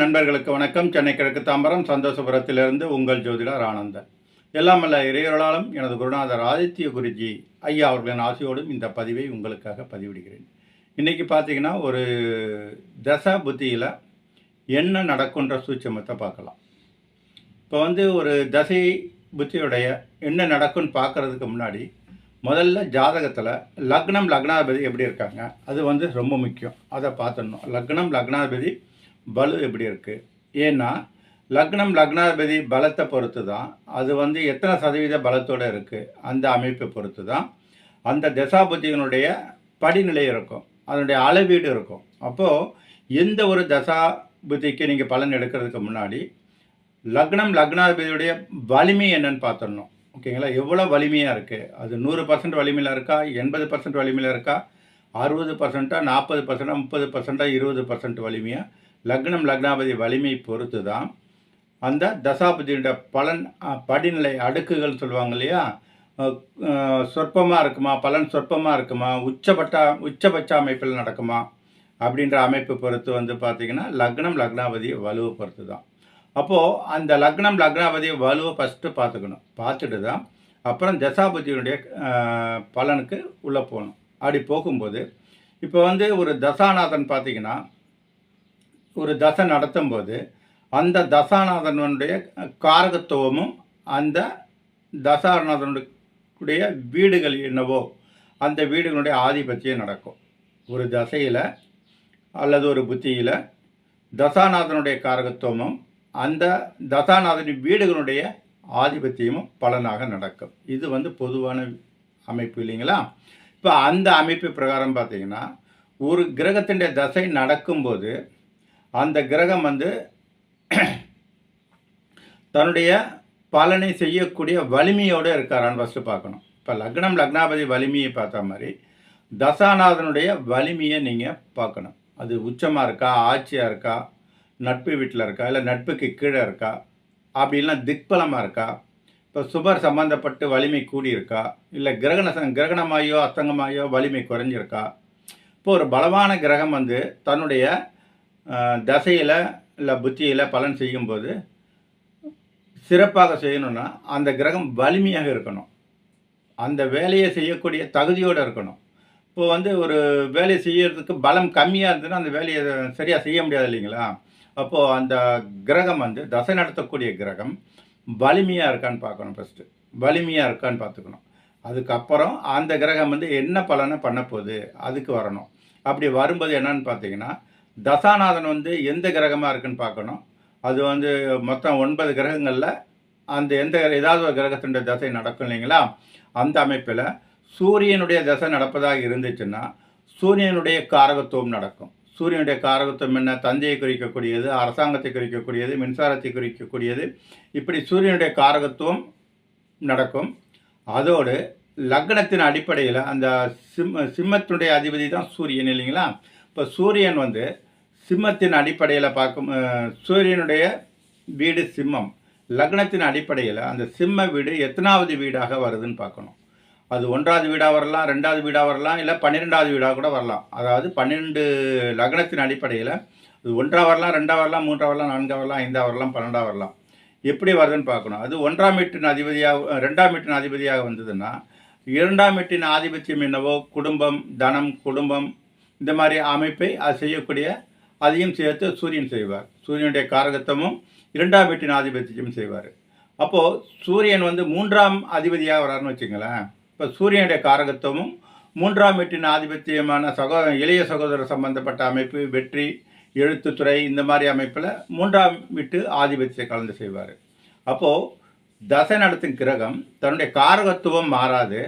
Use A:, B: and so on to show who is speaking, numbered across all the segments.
A: நண்பர்களுக்கு வணக்கம். சென்னை கிழக்கு தாம்பரம் சந்தோஷபுரத்திலிருந்து உங்கள் ஜோதிடர் ஆனந்தன் எல்லாம் அல்ல இறையொருளாலும் எனது குருநாதர் ஆதித்ய குருஜி ஐயா அவர்களின் ஆசையோடும் இந்த பதிவை உங்களுக்காக பதிவிடுகிறேன். இன்றைக்கி பார்த்தீங்கன்னா ஒரு தசா புத்தியில் என்ன நடக்குன்ற சூட்சமத்தை பார்க்கலாம். இப்போ வந்து ஒரு தசை புத்தியுடைய என்ன நடக்குன்னு பார்க்கறதுக்கு முன்னாடி முதல்ல ஜாதகத்தில் லக்னம் லக்னாதிபதி எப்படி இருக்காங்க? அது வந்து ரொம்ப முக்கியம். அதை பார்த்துடணும். லக்னம் லக்னாதிபதி பலு எப்படி இருக்குது ஏன்னா லக்னம் லக்னாதிபதி பலத்தை பொறுத்து தான் அது வந்து எத்தனை சதவீத பலத்தோடு இருக்குது அந்த அமைப்பை பொறுத்து தான் அந்த தசாபுத்தியினுடைய படிநிலை இருக்கும். அதனுடைய அளவீடு இருக்கும். அப்போது எந்த ஒரு தசா புத்திக்கு நீங்கள் பலன் எடுக்கிறதுக்கு முன்னாடி லக்னம் லக்னாதிபதியுடைய வலிமை என்னன்னு பார்த்துடணும். ஓகேங்களா? எவ்வளோ வலிமையாக இருக்குது அது நூறு பர்சன்ட் வலிமையில் இருக்கா? எண்பது பர்சன்ட் வலிமையில் இருக்கா? அறுபது பர்சண்ட்டாக நாற்பது பர்சண்ட்டாக முப்பது பர்சண்ட்டாக இருபது பர்சன்ட் வலிமையாக லக்னம் லக்னாபதி வலிமை பொறுத்து தான் அந்த தசாபதியோட பலன் படிநிலை அடுக்குகள் சொல்லுவாங்க இல்லையா? சொற்பமாக இருக்குமா? பலன் சொற்பமாக இருக்குமா? உச்சபட்ட உச்சபட்ச அமைப்பில் நடக்குமா? அப்படின்ற அமைப்பு பொறுத்து வந்து பார்த்திங்கன்னா லக்னம் லக்னாபதி வலுவை பொறுத்து தான் அப்போது அந்த லக்னம் லக்னாவதி வலுவை ஃபஸ்ட்டு பார்த்துக்கணும். பார்த்துட்டு தான் அப்புறம் தசாபதியினுடைய பலனுக்கு உள்ளே போகணும். அப்படி போகும்போது இப்போ வந்து ஒரு தசாநாதன் பார்த்திங்கன்னா ஒரு தசை நடத்தும்போது அந்த தசாநாதனுடைய காரகத்துவமும் அந்த தசாநாதனுடைய வீடுகள் என்னவோ அந்த வீடுகளுடைய ஆதிபத்தியம் நடக்கும். ஒரு தசையில் அல்லது ஒரு புத்தியில் தசாநாதனுடைய காரகத்துவமும் அந்த தசாநாதனின் வீடுகளுடைய ஆதிபத்தியமும் பலனாக நடக்கும். இது வந்து பொதுவான அமைப்பு இல்லைங்களா? இப்போ அந்த அமைப்பு பிரகாரம் பார்த்தீங்கன்னா ஒரு கிரகத்தினுடைய தசை நடக்கும்போது அந்த கிரகம் வந்து தன்னுடைய பலனை செய்யக்கூடிய வலிமையோடு இருக்காரான்னு ஃபஸ்ட்டு பார்க்கணும். இப்போ லக்னம் லக்னாபதி வலிமையை பார்த்த மாதிரி தசாநாதனுடைய வலிமையை நீங்கள் பார்க்கணும். அது உச்சமாக இருக்கா ஆட்சியாக இருக்கா நட்பு வீட்டில் இருக்கா இல்லை நட்புக்கு கீழே இருக்கா அப்படி திக்பலமாக இருக்கா இப்போ சுபர் சம்மந்தப்பட்டு வலிமை கூடியிருக்கா இல்லை கிரகண கிரகணமாயோ அஸ்தங்கமாயோ வலிமை குறைஞ்சிருக்கா இப்போ ஒரு பலமான கிரகம் வந்து தன்னுடைய தசையில் இல்லை புத்தியில் பலன் செய்யும்போது சிறப்பாக செய்யணும்னா அந்த கிரகம் வலிமையாக இருக்கணும். அந்த வேலையை செய்யக்கூடிய தகுதியோடு இருக்கணும். இப்போ வந்து ஒரு வேலையை செய்யறதுக்கு பலம் கம்மியாக இருந்ததுன்னா அந்த வேலையை சரியாக செய்ய முடியாது இல்லைங்களா? அப்போது அந்த கிரகம் வந்து தசை நடத்தக்கூடிய கிரகம் வலிமையாக இருக்கான்னு பார்க்கணும் ஃபஸ்ட்டு வலிமையாக இருக்கான்னு பார்த்துக்கணும். அதுக்கப்புறம் அந்த கிரகம் வந்து என்ன பலனை பண்ண போகுது? அதுக்கு வரணும். அப்படி வரும்போது என்னன்னு பார்த்தீங்கன்னா தசாநாதன் வந்து எந்த கிரகமாக இருக்குன்னு பார்க்கணும். அது வந்து மொத்தம் ஒன்பது கிரகங்களில் அந்த எந்த ஏதாவது ஒரு கிரகத்தினுடைய தசை நடக்கும் இல்லைங்களா? அந்த அமைப்பில் சூரியனுடைய தசை நடப்பதாக இருந்துச்சுன்னா சூரியனுடைய காரகத்துவம் நடக்கும். சூரியனுடைய காரகத்துவம் என்ன? தந்தையை குறிக்கக்கூடியது அரசாங்கத்தை குறிக்கக்கூடியது மின்சாரத்தை குறிக்கக்கூடியது. இப்படி சூரியனுடைய காரகத்துவம் நடக்கும். அதோடு லக்னத்தின் அடிப்படையில் அந்த சிம்ம சிம்மத்தினுடைய அதிபதி தான் சூரியன் இல்லைங்களா? இப்போ சூரியன் வந்து சிம்மத்தின் அடிப்படையில் பார்க்கும் சூரியனுடைய வீடு சிம்மம். லக்னத்தின் அடிப்படையில் அந்த சிம்ம வீடு எத்தனாவது வீடாக வருதுன்னு பார்க்கணும். அது ஒன்றாவது வீடாக வரலாம் ரெண்டாவது வீடாக வரலாம் இல்லை பன்னிரெண்டாவது வீடாக கூட வரலாம். அதாவது பன்னிரெண்டு லக்னத்தின் அடிப்படையில் அது ஒன்றாக வரலாம் ரெண்டாக வரலாம் மூன்றாக வரலாம் நான்காக வரலாம் ஐந்தாக வரலாம் பன்னெண்டாக வரலாம். எப்படி வருதுன்னு பார்க்கணும். அது ஒன்றாம் வீட்டின் அதிபதியாக ரெண்டாம் வீட்டின் அதிபதியாக வந்ததுன்னா இரண்டாம் வீட்டின் ஆதிபத்தியம் என்னவோ? குடும்பம் தனம் குடும்பம் இந்த மாதிரி அமைப்பை அது செய்யக்கூடிய அதையும் சேர்த்து சூரியன் செய்வார். சூரியனுடைய காரகத்துவமும் இரண்டாம் வீட்டின் ஆதிபத்தியம் செய்வார். அப்போது சூரியன் வந்து மூன்றாம் அதிபதியாக வராருன்னு வச்சுங்களேன். இப்போ சூரியனுடைய காரகத்துவமும் மூன்றாம் வீட்டின் ஆதிபத்தியமான சகோ இளைய சகோதரர் சம்பந்தப்பட்ட அமைப்பு வெற்றி எழுத்துத்துறை இந்த மாதிரி அமைப்பில் மூன்றாம் வீட்டு ஆதிபத்தியத்தை கலந்து செய்வார். அப்போது தசை நடத்தும் கிரகம் தன்னுடைய காரகத்துவம் மாறாது.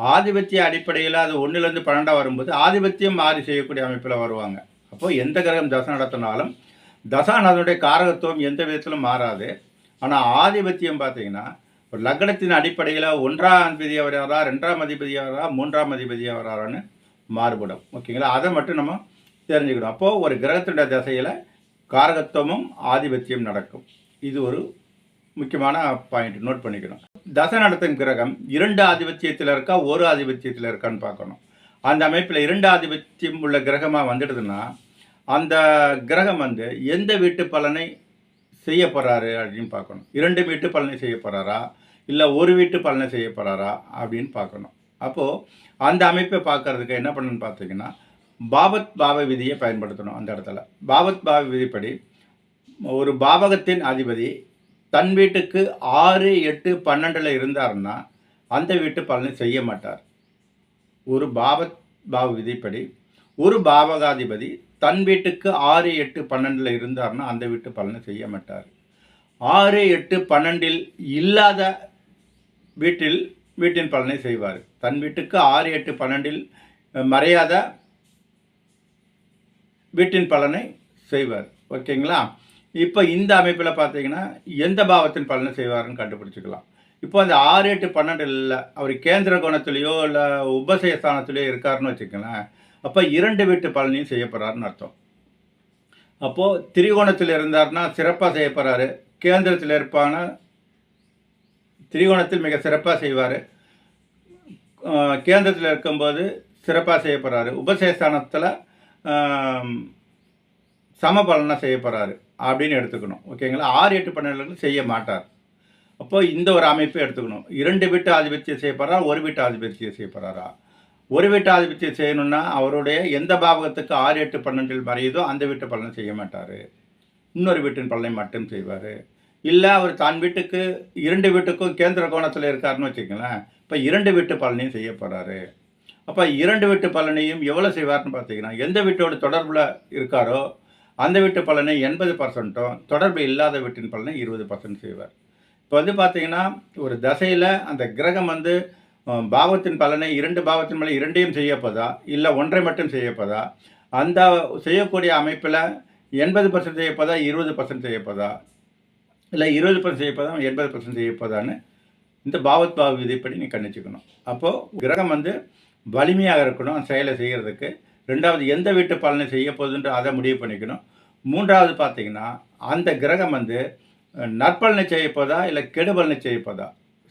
A: ஆதிபத்திய அடிப்படையில் அது ஒன்றுலேருந்து பன்னெண்டாக வரும்போது ஆதிபத்தியம் மாறி செய்யக்கூடிய அமைப்பில் வருவாங்க. அப்போது எந்த கிரகம் தசை நடத்தினாலும் தசாநாதனுடைய காரகத்துவம் எந்த விதத்திலும் மாறாது. ஆனால் ஆதிபத்தியம் பார்த்தீங்கன்னா ஒரு லக்னத்தின் அடிப்படையில் ஒன்றாம் அதிபதியாக வராரா ரெண்டாம் அதிபதியாக வரா மூன்றாம் அதிபதியாக வராரான்னு மாறுபடும். ஓகேங்களா? அதை மட்டும் நம்ம தெரிஞ்சுக்கணும். அப்போது ஒரு கிரகத்தினுடைய திசையில் காரகத்துவமும் ஆதிபத்தியம் நடக்கும். இது ஒரு முக்கியமான பாயிண்ட். நோட் பண்ணிக்கணும். தசை நடத்தும் கிரகம் இரண்டு ஆதிபத்தியத்தில் இருக்கா ஒரு ஆதிபத்தியத்தில் இருக்கான்னு பார்க்கணும். அந்த அமைப்பில் இரண்டு ஆதிபத்தியம் உள்ள கிரகமாக வந்துடுதுன்னா அந்த கிரகம் வந்து எந்த வீட்டு பலனை செய்ய போகிறாரு அப்படின்னு பார்க்கணும். இரண்டு வீட்டு பலனை செய்ய போகிறாரா இல்லை ஒரு வீட்டு பலனை செய்ய போகிறாரா அப்படின்னு பார்க்கணும். அப்போது அந்த அமைப்பை பார்க்கறதுக்கு என்ன பண்ணணும்னு பார்த்தீங்கன்னா பாபத் பாவ விதியை பயன்படுத்தணும் அந்த இடத்துல. பாபத் பாவ விதிப்படி ஒரு பாவகத்தின் அதிபதி தன் வீட்டுக்கு ஆறு எட்டு பன்னெண்டில் இருந்தாருன்னா அந்த வீட்டு பலனை செய்ய மாட்டார். ஒரு பாவத் பாவ விதிப்படி ஒரு பாவகாதிபதி தன் வீட்டுக்கு ஆறு எட்டு பன்னெண்டில் இருந்தார்னா அந்த வீட்டு பலனை செய்ய மாட்டார். ஆறு எட்டு பன்னெண்டில் இல்லாத வீட்டில் வீட்டின் பலனை செய்வார். தன் வீட்டுக்கு ஆறு எட்டு பன்னெண்டில் மறையாத வீட்டின் பலனை செய்வார். ஓகேங்களா? இப்போ இந்த அமைப்பில் பார்த்தீங்கன்னா எந்த பாவத்தின் பலனை செய்வாருன்னு கண்டுபிடிச்சிக்கலாம். இப்போ அந்த ஆறு எட்டு பன்னெண்டு இல்லை அவர் கேந்திர கோணத்துலேயோ இல்லை உபசயஸ்தானத்திலேயோ இருக்காருன்னு வச்சுக்கங்களேன். அப்போ இரண்டு வீட்டு பலனையும் செய்யப்படுறாருன்னு அர்த்தம். அப்போது திரிகோணத்தில் இருந்தார்னா சிறப்பாக செய்யப்படுறாரு கேந்திரத்தில் இருப்பானா? திரிகோணத்தில் மிக சிறப்பாக செய்வார். கேந்திரத்தில் இருக்கும்போது சிறப்பாக செய்யப்படுறாரு உபசேஸ்தானத்தில் சமபலனாக செய்யப்படுறாரு அப்படின்னு எடுத்துக்கணும். ஓகேங்களா? ஆறு எட்டு பன்னெண்டுல செய்ய மாட்டார். அப்போ இந்த ஒரு அமைப்பை எடுத்துக்கணும். இரண்டு வீட்டு ஆதிபத்தியம் செய்யப்படுறா ஒரு வீட்டு ஆதிபத்தியம் செய்யப்படுறாரா ஒரு வீட்டாதிபத்தியம் செய்யணும்னா அவருடைய எந்த பாவகத்துக்கு ஆறு எட்டு பன்னெண்டில் மறையுதோ அந்த வீட்டு பலனை செய்ய மாட்டார். இன்னொரு வீட்டின் பலனை மட்டும் செய்வார். இல்லை அவர் தான் வீட்டுக்கு இரண்டு வீட்டுக்கும் கேந்திர கோணத்தில் இருக்காருன்னு வச்சுக்கங்களேன். இப்போ இரண்டு வீட்டு பலனையும் செய்ய போகிறாரு அப்போ இரண்டு வீட்டு பலனையும் எவ்வளோ செய்வார்னு பார்த்தீங்கன்னா எந்த வீட்டோட தொடர்பில் இருக்காரோ அந்த வீட்டு பலனை எண்பது பர்சன்ட்டும் தொடர்பு இல்லாத வீட்டின் பலனை இருபது பர்சன்ட் செய்வார். இப்போ வந்து பார்த்தீங்கன்னா ஒரு தசையில் அந்த கிரகம் வந்து பாவத்தின் பலனை இரண்டு பாவத்தின் மேலே இரண்டையும் செய்யப்பதா? இல்லை ஒன்றை மட்டும் செய்யப்பதா? அந்த செய்யக்கூடிய அமைப்பில் எண்பது பர்சன்ட் செய்யப்பதா? இருபது பர்சன்ட் செய்யப்பதா? இல்லை இருபது பர்சன்ட் செய்யப்பதா? எண்பது பர்சன்ட் செய்யப்பதான்னு இந்த பாவத் பாவ விதிப்படி நீ கணிச்சுக்கணும் அப்போது கிரகம் வந்து வலிமையாக இருக்கணும் அந்த செயலை செய்கிறதுக்கு ரெண்டாவது எந்த வீட்டு பலனை செய்ய போகுதுன்ற அதை முடிவு பண்ணிக்கணும். மூன்றாவது பார்த்தீங்கன்னா அந்த கிரகம் வந்து நற்பலனை செய்யப்போதா இல்லை கெடுபலனை செய்யப்போதா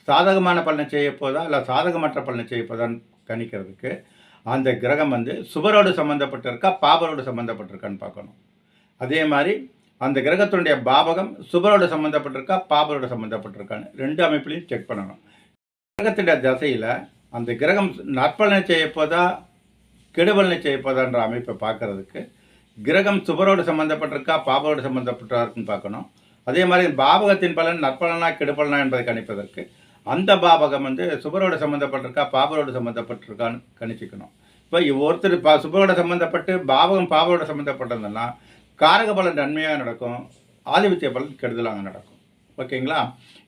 A: சாதகமான பலனை செய்ய போதா இல்லை சாதகமற்ற பலனை செய்ய போதான்னு கணிக்கிறதுக்கு அந்த கிரகம் வந்து சுபரோடு சம்மந்தப்பட்டிருக்கா பாபரோடு சம்மந்தப்பட்டிருக்கான்னு பார்க்கணும். அதே மாதிரி அந்த கிரகத்தினுடைய பாபகம் சுபரோடு சம்மந்தப்பட்டிருக்கா பாபரோடு சம்மந்தப்பட்டிருக்கான்னு ரெண்டு அமைப்புலையும் செக் பண்ணணும். கிரகத்தினுடைய தசையில் அந்த கிரகம் நற்பலனை செய்யப்போதா கெடுபலனை செய்யப்போதான்ற அமைப்பை பார்க்கறதுக்கு கிரகம் சுபரோடு சம்மந்தப்பட்டிருக்கா பாபரோடு சம்மந்தப்பட்டிருக்குன்னு பார்க்கணும். அதே மாதிரி பாபகத்தின் பலன் நற்பலனா கெடுபலனா என்பதை கணிப்பதற்கு அந்த பாபகம் வந்து சுபரோட சம்மந்தப்பட்டிருக்கா பாபரோடு சம்மந்தப்பட்டிருக்கான்னு கணிச்சிக்கணும். இப்போ ஒருத்தர் பா சுபரோட சம்மந்தப்பட்டு பாவகம் பாபரோட சம்மந்தப்பட்டதுன்னா காரக பலன் நன்மையாக நடக்கும் ஆதிபத்திய பலன் கெடுதலாக நடக்கும். ஓகேங்களா?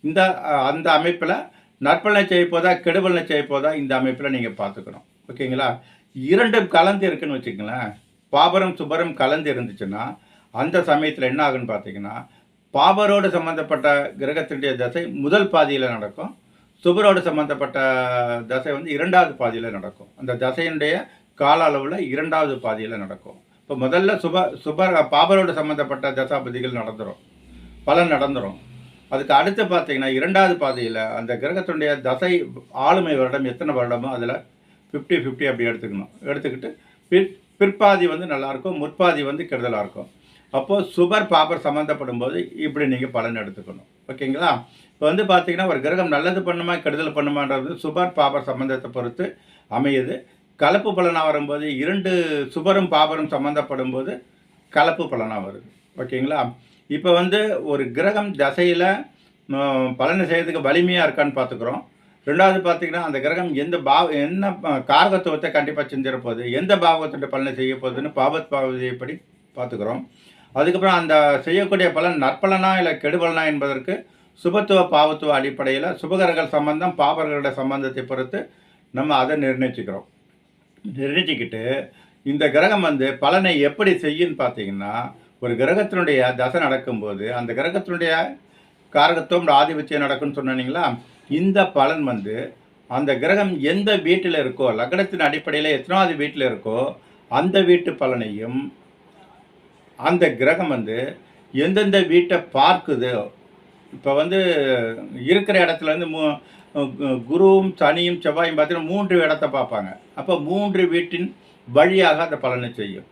A: இந்த அந்த அமைப்பில் நற்பலனை செய்யப்போதா கெடுபலனை செய்யப்போதா இந்த அமைப்பில் நீங்கள் பார்த்துக்கணும் ஓகேங்களா? இரண்டும் கலந்து இருக்குன்னு வச்சுக்கங்களேன். பாபரம் சுபரம் கலந்து இருந்துச்சுன்னா அந்த சமயத்தில் என்ன ஆகுன்னு பார்த்தீங்கன்னா பாபரோடு சம்மந்தப்பட்ட கிரகத்தினுடைய தசை முதல் பாதியில் நடக்கும். சுபரோடு சம்மந்தப்பட்ட தசை வந்து இரண்டாவது பாதியில் நடக்கும். அந்த தசையினுடைய கால அளவில் இரண்டாவது பாதியில் நடக்கும். இப்போ முதல்ல சுப சுப பாபரோடு சம்மந்தப்பட்ட தசாபதிகள் நடந்துரும். பலன் நடந்துடும் அதுக்கு அடுத்து பார்த்தீங்கன்னா இரண்டாவது பாதையில் அந்த கிரகத்தினுடைய தசை ஆளுமை வருடம் எத்தனை வருடமோ அதில் ஃபிஃப்டி ஃபிஃப்டி அப்படி எடுத்துக்கணும். எடுத்துக்கிட்டு பிற் பிற்பாதி வந்து நல்லாயிருக்கும் முற்பாதி வந்து கெடுதலாக இருக்கும். அப்போது சுபர் பாபர் சம்மந்தப்படும் போது இப்படி நீங்கள் பலன் எடுத்துக்கணும். ஓகேங்களா? இப்போ வந்து பார்த்தீங்கன்னா ஒரு கிரகம் நல்லது பண்ணுமா கெடுதல் பண்ணுமான்றது சுபர் பாபர் சம்மந்தத்தை பொறுத்து அமையுது. கலப்பு பலனாக வரும்போது இரண்டு சுபரும் பாபரும் சம்மந்தப்படும் போது கலப்பு பலனாக வருது. ஓகேங்களா? இப்போ வந்து ஒரு கிரகம் தசையில் பலனை செய்கிறதுக்கு வலிமையாக இருக்கான்னு பார்த்துக்குறோம் ரெண்டாவது பார்த்தீங்கன்னா அந்த கிரகம் எந்த பாவ என்ன ப- காரகத்துவத்தை கண்டிப்பாக செஞ்சிட போகுது எந்த பாவகத்திட்ட பலனை செய்ய போகுதுன்னு பாவத் பாவதியப்படி பார்த்துக்குறோம் அதுக்கப்புறம் அந்த செய்யக்கூடிய பலன் நற்பலனா இல்லை கெடுபலனா என்பதற்கு சுபத்துவ பாவத்துவ அடிப்படையில் சுபகரங்கள் சம்பந்தம் பாபர்களுடைய சம்பந்தத்தை பொறுத்து நம்ம அதை நிர்ணயிச்சுக்கிறோம். நிர்ணயிச்சுக்கிட்டு இந்த கிரகம் வந்து பலனை எப்படி செய்யுன்னு பார்த்தீங்கன்னா ஒரு கிரகத்தினுடைய தசை நடக்கும்போது அந்த கிரகத்தினுடைய காரகத்துவம் ஆதிபத்தியம் நடக்கும்னு சொன்னீங்களா? இந்த பலன் வந்து அந்த கிரகம் எந்த வீட்டில் இருக்கோ லக்னத்தின் அடிப்படையில் எத்தனாவது வீட்டில் இருக்கோ அந்த வீட்டு பலனையும் அந்த கிரகம் வந்து எந்தெந்த வீட்டை பார்க்குதோ? இப்போ வந்து இருக்கிற இடத்துல இருந்து மூ கு- குருவும் சனியும் செவ்வாயும் பார்த்தீங்கன்னா மூன்று இடத்த பார்ப்பாங்க. அப்போ மூன்று வீட்டின் வழியாக அந்த பலனை செய்யும்.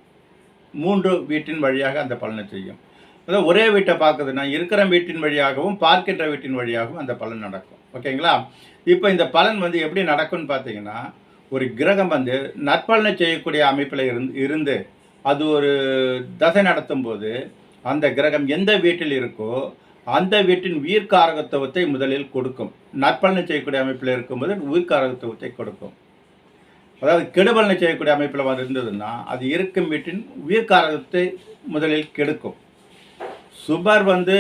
A: மூன்று வீட்டின் வழியாக அந்த பலனை செய்யும். அதாவது ஒரே வீட்டை பார்க்குதுன்னா இருக்கிற வீட்டின் வழியாகவும் பார்க்கின்ற வீட்டின் வழியாகவும் அந்த பலன் நடக்கும். ஓகேங்களா? இப்போ இந்த பலன் வந்து எப்படி நடக்கும்னு பார்த்தீங்கன்னா ஒரு கிரகம் வந்து நற்பலனை செய்யக்கூடிய அமைப்பில் இருந்து இருந்து அது ஒரு தசை நடத்தும் போது அந்த கிரகம் எந்த வீட்டில் இருக்கோ அந்த வீட்டின் உயிர்காரகத்துவத்தை முதலில் கொடுக்கும். நற்பலனை செய்யக்கூடிய அமைப்பில் இருக்கும்போது உயிர்காரகத்துவத்தை கொடுக்கும். அதாவது கெடுபலனை செய்யக்கூடிய அமைப்பில் வந்து இருந்ததுன்னா அது இருக்கும் வீட்டின் உயிர்காரகத்தை முதலில் கெடுக்கும். சுபர் வந்து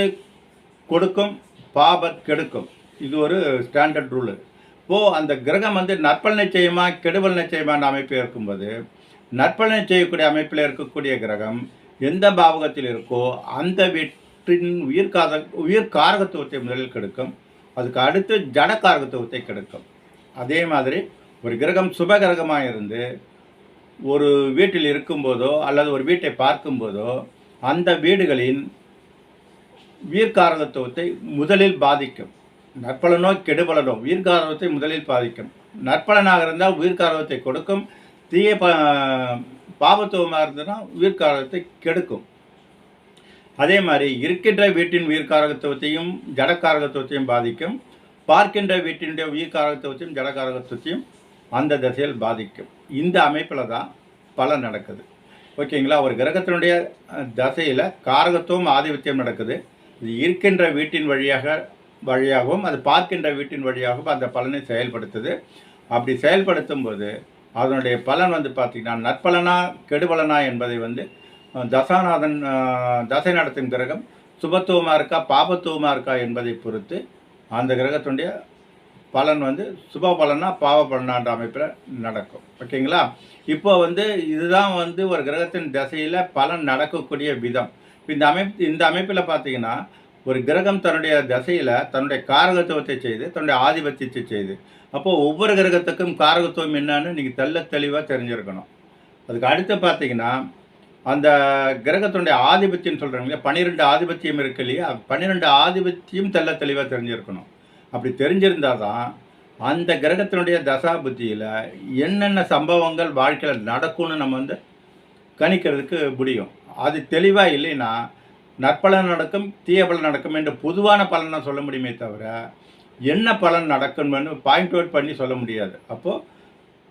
A: கொடுக்கும் பாபர் கெடுக்கும். இது ஒரு ஸ்டாண்டர்ட் ரூலு இப்போது அந்த கிரகம் வந்து நற்பலனை செய்யுமா கெடுபலனை செய்யுமான அமைப்பு இருக்கும்போது நற்பலனை செய்யக்கூடிய அமைப்பில் இருக்கக்கூடிய கிரகம் எந்த பாவகத்தில் இருக்கோ அந்த வீட்டின் உயிர்காத உயிர் காரகத்துவத்தை முதலில் கெடுக்கும். அதுக்கு அடுத்து ஜடக்காரகத்துவத்தை கெடுக்கும். அதே மாதிரி ஒரு கிரகம் சுப கிரகமாக இருந்து ஒரு வீட்டில் இருக்கும்போதோ அல்லது ஒரு வீட்டை பார்க்கும்போதோ அந்த வீடுகளின் உயிர்காரகத்துவத்தை முதலில் பாதிக்கும். நற்பலனோ கெடுபலனோ உயிர்காரகத்தை முதலில் பாதிக்கும். நற்பலனாக இருந்தால் உயிர்காரகத்தை கொடுக்கும். தீய ப பாபத்துவமாக இருந்ததுன்னா உயிர்காரகத்தை கெடுக்கும். அதே மாதிரி இருக்கின்ற வீட்டின் உயிர்காரகத்துவத்தையும் ஜடக்காரகத்துவத்தையும் பாதிக்கும். பார்க்கின்ற வீட்டினுடைய உயிர்காரகத்துவத்தையும் ஜடக்காரகத்துவத்தையும் அந்த திசையில் பாதிக்கும். இந்த அமைப்பில் தான் பலன் நடக்குது. ஓகேங்களா? ஒரு கிரகத்தினுடைய தசையில் காரகத்துவம் ஆதிபத்தியம் நடக்குது. இது இருக்கின்ற வீட்டின் வழியாக வழியாகவும் அது பார்க்கின்ற வீட்டின் வழியாகவும் அந்த பலனை செயல்படுத்துது. அப்படி செயல்படுத்தும் போது அதனுடைய பலன் வந்து பார்த்திங்கன்னா நற்பலனா கெடுபலனா என்பதை வந்து தசாநாதன் தசை நடத்தும் கிரகம் சுபத்துவமாக இருக்கா பாபத்துவமாக இருக்கா என்பதை பொறுத்து அந்த கிரகத்தினுடைய பலன் வந்து சுப பலனா பாவ பலனான்ற அமைப்பில் நடக்கும். ஓகேங்களா? இப்போ வந்து இதுதான் வந்து ஒரு கிரகத்தின் திசையில் பலன் நடக்கக்கூடிய விதம். இந்த அமைப்பு இந்த அமைப்பில் பார்த்தீங்கன்னா ஒரு கிரகம் தன்னுடைய தசையில் தன்னுடைய காரகத்துவத்தை செய்து தன்னுடைய ஆதிபத்தியத்தை செய்து. அப்போது ஒவ்வொரு கிரகத்துக்கும் காரகத்துவம் என்னன்னு நீங்கள் தெல்ல தெளிவாக தெரிஞ்சிருக்கணும். அதுக்கு அடுத்து பார்த்தீங்கன்னா அந்த கிரகத்தினுடைய ஆதிபத்தியம் சொல்கிறாங்க இல்லையா? பன்னிரெண்டு ஆதிபத்தியம் இருக்கு இல்லையா? பன்னிரெண்டு ஆதிபத்தியம் தெல்ல தெளிவாக தெரிஞ்சிருக்கணும். அப்படி தெரிஞ்சிருந்தால் தான் அந்த கிரகத்தினுடைய தசா புத்தியில் என்னென்ன சம்பவங்கள் வாழ்க்கையில் நடக்கும்னு நம்ம வந்து கணிக்கிறதுக்கு முடியும். அது தெளிவாக இல்லைன்னா நற்பலன் நடக்கும் தீய பலன் நடக்கும் என்று பொதுவான பலனை சொல்ல முடியுமே தவிர என்ன பலன் நடக்கும்னு பாயிண்ட் அவுட் பண்ணி சொல்ல முடியாது. அப்போது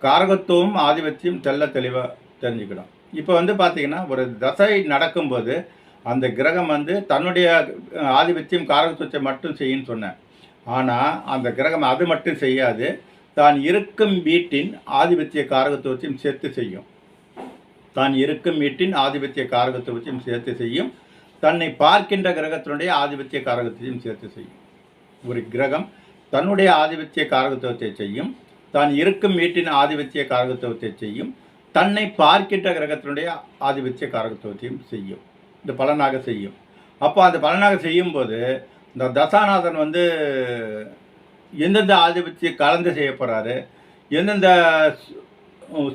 A: காரகத்துவம் ஆதிபத்தியம் தெல்ல தெளிவாக தெரிஞ்சுக்கணும். இப்போ வந்து பார்த்தீங்கன்னா ஒரு தசை நடக்கும்போது அந்த கிரகம் வந்து தன்னுடைய ஆதிபத்தியம் காரகத்துவத்தை மட்டும் செய்யுன்னு சொன்னேன். ஆனால் அந்த கிரகம் அது மட்டும் செய்யாது. தான் இருக்கும் வீட்டின் ஆதிபத்திய காரகத்துவத்தையும் சேர்த்து செய்யும். தான் இருக்கும் வீட்டின் ஆதிபத்திய காரகத்துவத்தையும் சேர்த்து செய்யும். தன்னை பார்க்கின்ற கிரகத்தினுடைய ஆதிபத்திய காரகத்தையும் சேர்த்து செய்யும். ஒரு கிரகம் தன்னுடைய ஆதிபத்திய காரகத்துவத்தை செய்யும் தான் இருக்கும் வீட்டின் ஆதிபத்திய காரகத்துவத்தை செய்யும் தன்னை பார்க்கின்ற கிரகத்தினுடைய ஆதிபத்திய காரகத்துவத்தையும் செய்யும். இந்த பலனாக செய்யும். அப்போ அந்த பலனாக செய்யும்போது இந்த தசாநாதன் வந்து எந்தெந்த ஆதிபத்திய கலந்து செய்யப்படுறாரு எந்தெந்த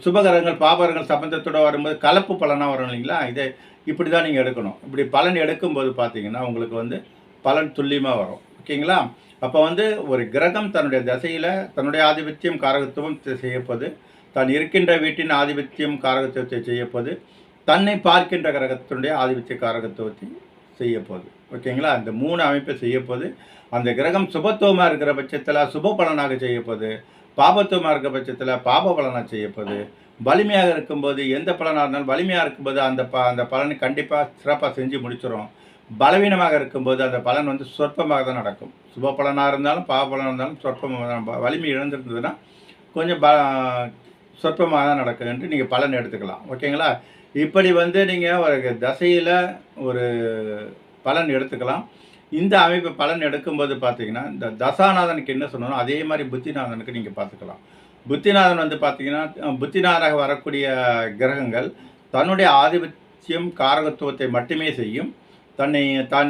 A: சுபகரங்கள் பாபகரங்கள் சம்பந்தத்தோட வரும்போது கலப்பு பலனாக வரும் இல்லைங்களா? இதை இப்படி தான் நீங்கள் எடுக்கணும். இப்படி பலன் எடுக்கும்போது பார்த்தீங்கன்னா உங்களுக்கு வந்து பலன் துல்லியமாக வரும். ஓகேங்களா? அப்போ வந்து ஒரு கிரகம் தன்னுடைய தசையில் தன்னுடைய ஆதிபத்தியம் காரகத்துவம் செய்யப்போது தான் இருக்கின்ற வீட்டின் ஆதிபத்தியம் காரகத்துவத்தை செய்யப்போது தன்னை பார்க்கின்ற கிரகத்தினுடைய ஆதிபத்திய காரகத்துவத்தை செய்யப்போகுது ஓகேங்களா? அந்த மூணு அமைப்பை செய்யப்போது அந்த கிரகம் சுபத்துவமாக இருக்கிற பட்சத்தில் சுப பலனாக செய்யப்போகுது பாபத்துவமாக இருக்கிற பட்சத்தில் பாப பலனாக செய்யப்போகுது வலிமையாக இருக்கும்போது எந்த பலனாக இருந்தாலும் வலிமையாக இருக்கும்போது அந்த ப அந்த பலனை கண்டிப்பாக சிறப்பாக செஞ்சு முடிச்சிடும் பலவீனமாக இருக்கும்போது அந்த பலன் வந்து சொற்பமாக தான் நடக்கும். சுப பலனாக இருந்தாலும் பாவ பலனாக இருந்தாலும் சொற்பமாக தான் வலிமை இழந்திருந்ததுன்னா கொஞ்சம் ப சொற்பமாக தான் நடக்கும் என்று நீங்கள் பலன் எடுத்துக்கலாம். ஓகேங்களா? இப்படி வந்து நீங்கள் ஒரு தசையில் ஒரு பலன் எடுத்துக்கலாம். இந்த அமைப்பு பலன் எடுக்கும்போது பார்த்தீங்கன்னா இந்த தசாநாதனுக்கு என்ன சொன்னோம் அதே மாதிரி புத்திநாதனுக்கு நீங்கள் பார்த்துக்கலாம். புத்திநாதன் வந்து பார்த்தீங்கன்னா புத்திநாதனாக வரக்கூடிய கிரகங்கள் தன்னுடைய ஆதிபத்தியம் காரகத்துவத்தை மட்டுமே செய்யும். தன்னை தான்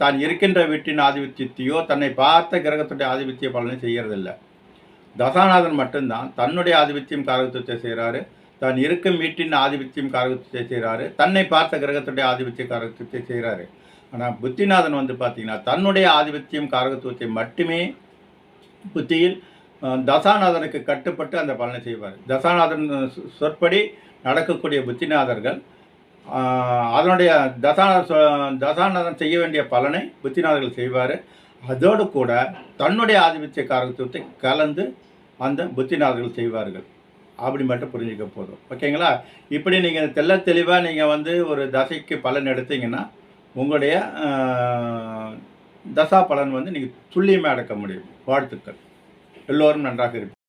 A: தான் இருக்கின்ற வீட்டின் ஆதிபத்தியத்தையோ தன்னை பார்த்த கிரகத்துடைய ஆதிபத்திய பலனை செய்கிறதில்ல தசாநாதன் மட்டும்தான் தன்னுடைய ஆதிபத்தியம் காரகத்துவத்தை செய்கிறாரு தான் இருக்கும் வீட்டின் ஆதிபத்தியம் காரகத்துவத்தை செய்கிறாரு தன்னை பார்த்த கிரகத்துடைய ஆதிபத்திய காரகத்துவத்தை செய்கிறாரு ஆனால் புத்திநாதன் வந்து பார்த்தீங்கன்னா தன்னுடைய ஆதிபத்தியம் காரகத்துவத்தை மட்டுமே புத்தியில் தசாநாதனுக்கு கட்டுப்பட்டு அந்த பலனை செய்வார். தசாநாதன் சொ- சொற்படி நடக்கக்கூடிய புத்திநாதர்கள் அதனுடைய தசாநாதன் தசாநாதன் செய்ய வேண்டிய பலனை புத்திநாதர்கள் செய்வார். அதோடு கூட தன்னுடைய ஆதிபத்திய காரகத்துவத்தை கலந்து அந்த புத்திநாதர்கள் செய்வார்கள். அப்படி மட்டும் புரிஞ்சுக்க போதும். ஓகேங்களா? இப்படி நீங்கள் தெள்ள தெளிவாக நீங்கள் வந்து ஒரு தசைக்கு பலன் எடுத்தீங்கன்னா உங்களுடைய தசா பலன் வந்து நீங்கள் துல்லியமாக எடுக்க முடியும். வாழ்த்துக்கள். எல்லோரும் நன்றாக இருப்பீர்கள்.